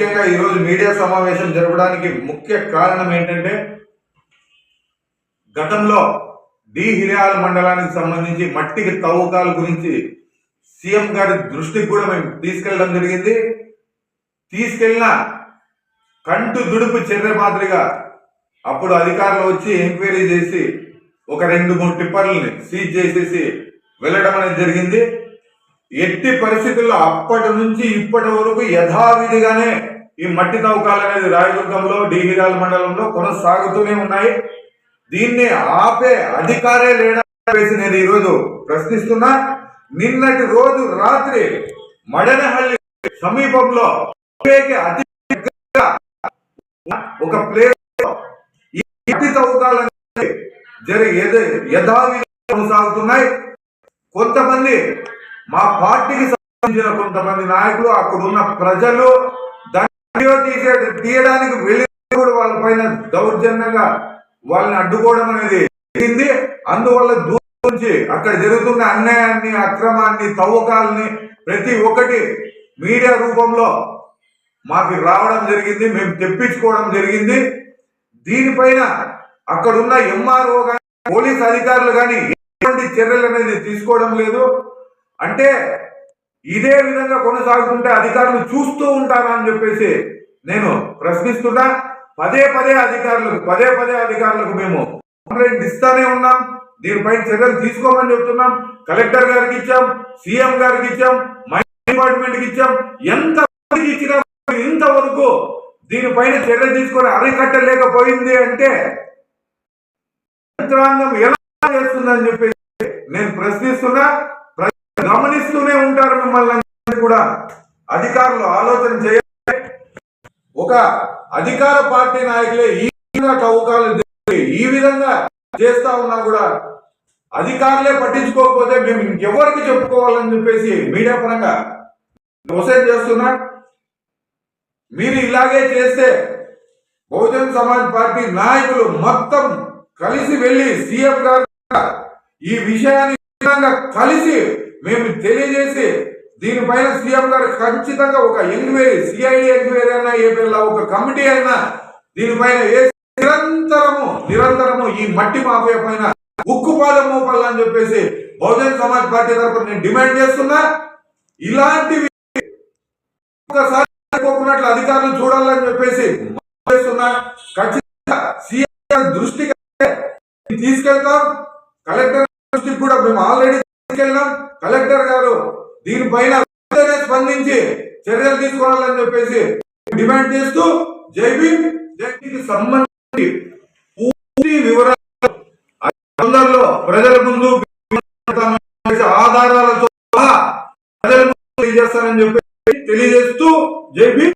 ముఖ్యంగా ఈరోజు మీడియా సమావేశం జరపడానికి ముఖ్య కారణం ఏంటంటే గతంలో డి హిరియాల మండలానికి సంబంధించి మట్టికి తవ్వకాల గురించి సీఎం గారి దృష్టికి కూడా మేము తీసుకెళ్ళడం జరిగింది. తీసుకెళ్ళిన కంటు దుడుపు చర్య మాదిరిగా అప్పుడు అధికారులు వచ్చి ఎంక్వైరీ చేసి ఒక రెండు మూడు టిప్పర్లని సీజ్ చేసేసి వెళ్ళడం అనేది జరిగింది. ఎట్టి పరిస్థితుల్లో అప్పటి నుంచి ఇప్పటి వరకు యథావిధిగానే ఈ మట్టి తవ్వకాలు అనేది రాయదుర్గంలో డిహిరాల మండలంలో కొనసాగుతూనే ఉన్నాయి. దీన్ని ఆపే అధికారే లేడేసి నేను ఈరోజు ప్రశ్నిస్తున్నా. నిన్నటి రోజు రాత్రి మడనహల్లి సమీపంలో అతి ఒక ప్లేస్ ఈ మట్టి తవ్వకాలు అనేది జరి కొనసాగుతున్నాయి. కొంతమంది మా పార్టీకి సంబంధించిన కొంతమంది నాయకులు అక్కడున్న ప్రజలు దాని వీడియో తీసే తీయడానికి వెళ్ళి కూడా వాళ్ళ పైన దౌర్జన్యంగా వాళ్ళని అడ్డుకోవడం అనేది జరిగింది. అందువల్ల దూరం నుంచి అక్కడ జరుగుతున్న అన్యాయాన్ని అక్రమాన్ని తవ్వకాలని ప్రతి ఒక్కటి మీడియా రూపంలో మాకు రావడం జరిగింది. మేము తెప్పించుకోవడం జరిగింది. దీనిపైన అక్కడున్న ఎంఆర్ఓ కానీ పోలీస్ అధికారులు కానీ ఎటువంటి చర్యలు అనేది తీసుకోవడం లేదు. అంటే ఇదే విధంగా కొనసాగుతుంటే అధికారులు చూస్తూ ఉంటారా అని చెప్పేసి నేను ప్రశ్నిస్తున్నా. పదే పదే అధికారులకు పదే పదే అధికారులకు మేము కంప్లైంట్ ఇస్తానే ఉన్నాం. దీనిపైన చర్యలు తీసుకోమని చెప్తున్నాం. కలెక్టర్ గారికి ఇచ్చాం సీఎం గారికి ఇచ్చాం మైన్ డిపార్ట్మెంట్కి ఇచ్చాం. ఎంత ఇచ్చినా ఇంతవరకు దీనిపైన చర్య తీసుకొని అరికట్టలేకపోయింది అంటే యంత్రాంగం ఎలా చేస్తుందని చెప్పేసి నేను ప్రశ్నిస్తున్నా. గమనిస్తున్నా ఉంటారు మిమ్మల్ని కూడా అధికారులు ఆలోచన చేయాలి ఒక అధికార పార్టీ నాయకులే ఈ విధంగా తవ్వకాలు ఈ విధంగా చేస్తా ఉన్నా కూడా అధికారులే పట్టించుకోకపోతే మేము ఇంకెవరికి చెప్పుకోవాలని చెప్పేసి మీడియా పరంగా మోసం చేస్తున్నా. మీరు ఇలాగే చేస్తే బహుజన్ సమాజ్ పార్టీ నాయకులు మొత్తం కలిసి వెళ్ళి సీఎం గారు ఈ విషయాన్ని విధంగా కలిసి మేము తెలియజేసి దీనిపైన సీఎం గారు ఖచ్చితంగా ఒక ఎంక్వైరీ సిఐడి ఎంక్వైరీ అయినా ఏపీలో ఒక కమిటీ అయినా దీనిపైన ఏ నిరంతరము నిరంతరము ఈ మట్టి మాఫియా పైన ఉక్కుపాదం మోపాలని చెప్పేసి బహుజన్ సమాజ్ పార్టీ తరఫున నేను డిమాండ్ చేస్తున్నా. ఇలాంటివి ఒకసారి అధికారులు చూడాలని చెప్పేసి చేస్తున్నా. ఖచ్చితంగా సీఎం దృష్టికి తీసుకెళ్తాం. కలెక్టర్ దృష్టికి కూడా మేము ఆల్రెడీ తీసుకెళ్ళాం. కలెక్టర్ గారు దీనిపైన స్పందించి చర్యలు తీసుకోవాలని చెప్పేసి డిమాండ్ చేస్తూ జైబీ జైబీకి సంబంధించి పూర్తి వివరాలు తొందరలో ప్రజల ముందు ఆధారాలతో ప్రజల ముందు తెలియజేస్తానని చెప్పి తెలియజేస్తూ జైబీ